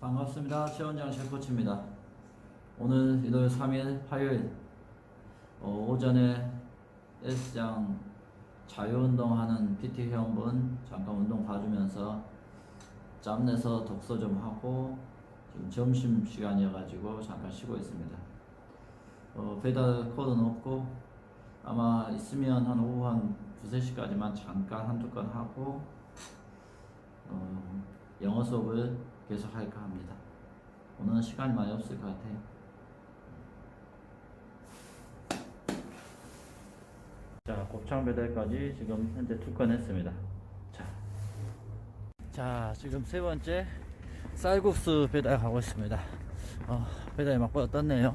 반갑습니다. 최원장 셰코치입니다. 오늘 일요일 3일 화요일 어, 오전에 S장 자유운동하는 PT 회원분 잠깐 운동 봐주면서 짬내서 독서 좀 하고 지금 점심 시간이어가지고 잠깐 쉬고 있습니다. 어, 배달 코드는 없고 아마 있으면 한 오후 한 두세 시까지만 잠깐 한두 건 하고 어, 영어 수업을 계속 할까 합니다. 오늘은 시간이 많이 없을 것 같아요. 자, 곱창 배달까지 지금 현재 두건 했습니다. 자, 자 지금 세 번째 쌀국수 배달 가고 있습니다. 어, 배달이 막보다 떴네요.